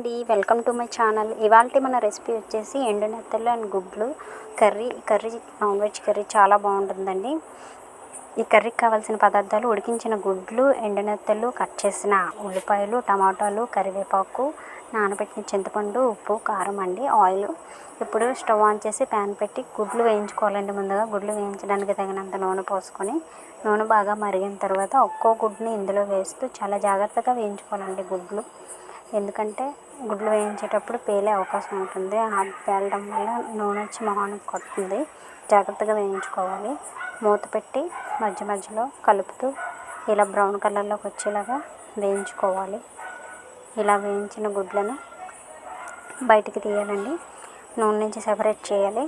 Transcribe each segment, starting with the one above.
అండి. Welcome to my channel. ఇవాళ మన రెసిపీ వచ్చేసి ఎండు నెత్తలు అండ్ గుడ్లు. Curry curry non veg curry చాలా బాగుంటుందండి. ఈ కర్రీకి కావాల్సిన పదార్థాలు ఉడికించిన గుడ్లు ఎండు నెత్తలు కట్ చేసిన ఉల్లిపాయలు టమాటాలు కరివేపాకు నానబెట్టిన చింతపండు ఉప్పు కారం అండి ఆయిల్. ఇప్పుడు స్టవ్ ఆన్ చేసి ప్యాన్ పెట్టి గుడ్లు వేయించుకోవాలండి ముందుగా. గుడ్లు వేయించడానికి తగినంత నూనె పోసుకొని నూనె బాగా మరిగిన తర్వాత ఒక్కో గుడ్ని ఇందులో వేస్తూ చాలా జాగ్రత్తగా వేయించుకోవాలండి గుడ్లు. ఎందుకంటే గుడ్లు వేయించేటప్పుడు పేలే అవకాశం ఉంటుంది. ఆ పేలడం వల్ల నూనె వచ్చి మొహానికి కొడుతుంది. జాగ్రత్తగా వేయించుకోవాలి. మూత పెట్టి మధ్య మధ్యలో కలుపుతూ ఇలా బ్రౌన్ కలర్లోకి వచ్చేలాగా వేయించుకోవాలి. ఇలా వేయించిన గుడ్లను బయటికి తీయాలండి. నూనె నుంచి సెపరేట్ చేయాలి.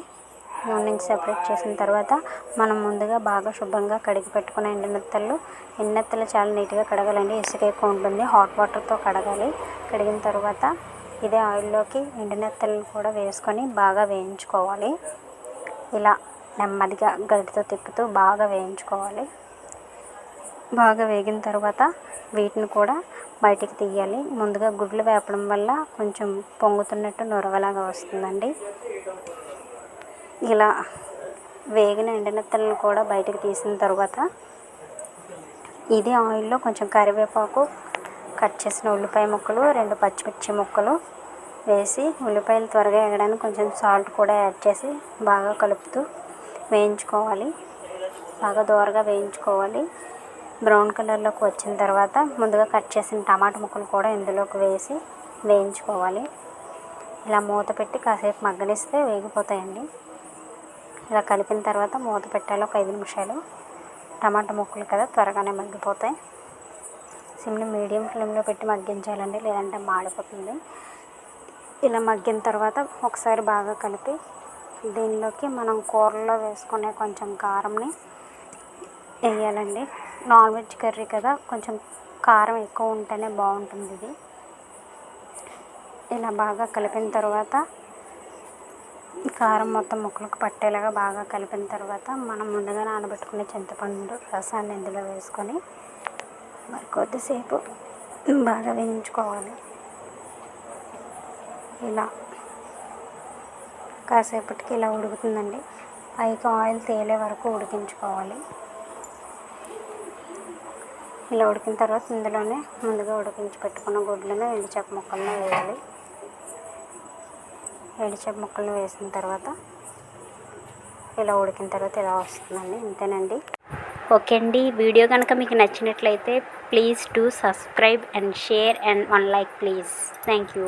నూనె నుంచి సెపరేట్ చేసిన తర్వాత మనం ముందుగా బాగా శుభ్రంగా కడిగి పెట్టుకున్న ఎండునెత్తలు ఎండునెత్తలు చాలా నీట్గా కడగాలండి. ఇసుక ఎక్కువ ఉంటుంది. హాట్ వాటర్తో కడగాలి. కడిగిన తర్వాత ఇదే ఆయిల్లోకి ఎండునెత్తలను కూడా వేసుకొని బాగా వేయించుకోవాలి. ఇలా నెమ్మదిగా గరిటతో తిప్పుతూ బాగా వేయించుకోవాలి. బాగా వేగిన తర్వాత వీటిని కూడా బయటికి తీయాలి. ముందుగా గుడ్లు వేపడం వల్ల కొంచెం పొంగుతున్నట్టు నొరవలాగా వస్తుందండి. ఇలా వేగిన ఎండనెత్తలను కూడా బయటకు తీసిన తర్వాత ఇదే ఆయిల్లో కొంచెం కరివేపాకు కట్ చేసిన ఉల్లిపాయ ముక్కలు రెండు పచ్చిమిర్చి ముక్కలు వేసి ఉల్లిపాయలు త్వరగా ఎగడానికి కొంచెం సాల్ట్ కూడా యాడ్ చేసి బాగా కలుపుతూ వేయించుకోవాలి. బాగా దోరగా వేయించుకోవాలి. బ్రౌన్ కలర్లోకి వచ్చిన తర్వాత ముందుగా కట్ చేసిన టమాటా ముక్కలు కూడా ఇందులోకి వేసి వేయించుకోవాలి. ఇలా మూత పెట్టి కాసేపు మగ్గనిస్తే వేగిపోతాయండి. ఇలా కలిపిన తర్వాత మూత పెట్టాలి ఒక ఐదు నిమిషాలు. టమాటా ముక్కలు కదా త్వరగానే మగ్గిపోతాయి. సిమ్ని మీడియం ఫ్లేమ్లో పెట్టి మగ్గించాలండి. లేదంటే మాడిపోతుంది. ఇలా మగ్గిన తర్వాత ఒకసారి బాగా కలిపి దీనిలోకి మనం కూరలో వేసుకునే కొంచెం కారంని వేయాలండి. నాన్ వెజ్ కర్రీ కదా కొంచెం కారం ఎక్కువ ఉంటేనే బాగుంటుంది ఇది. ఇలా బాగా కలిపిన తర్వాత కారం మొత్తం ముక్కలకు పట్టేలాగా బాగా కలిపిన తర్వాత మనం ముందుగా నానబెట్టుకునే చింతపండు రసాన్ని ఇందులో వేసుకొని మరి కొద్దిసేపు బాగా వేయించుకోవాలి. ఇలా కాసేపటికి ఇలా ఉడుకుతుందండి. పైకి ఆయిల్ తేలే వరకు ఉడికించుకోవాలి. ఇలా ఉడికిన తర్వాత ఇందులోనే ముందుగా ఉడికించి పెట్టుకున్న గుడ్లను ఎండుచేప ముక్కలను వేయాలి. ఎండుచేప ముక్కలను వేసిన తర్వాత ఇలా ఉడికిన తర్వాత ఇలా వస్తుందండి. ఇంతేనండి. ఓకే అండి. వీడియో కనుక మీకు నచ్చినట్లయితే please do subscribe and share and one like please. Thank you.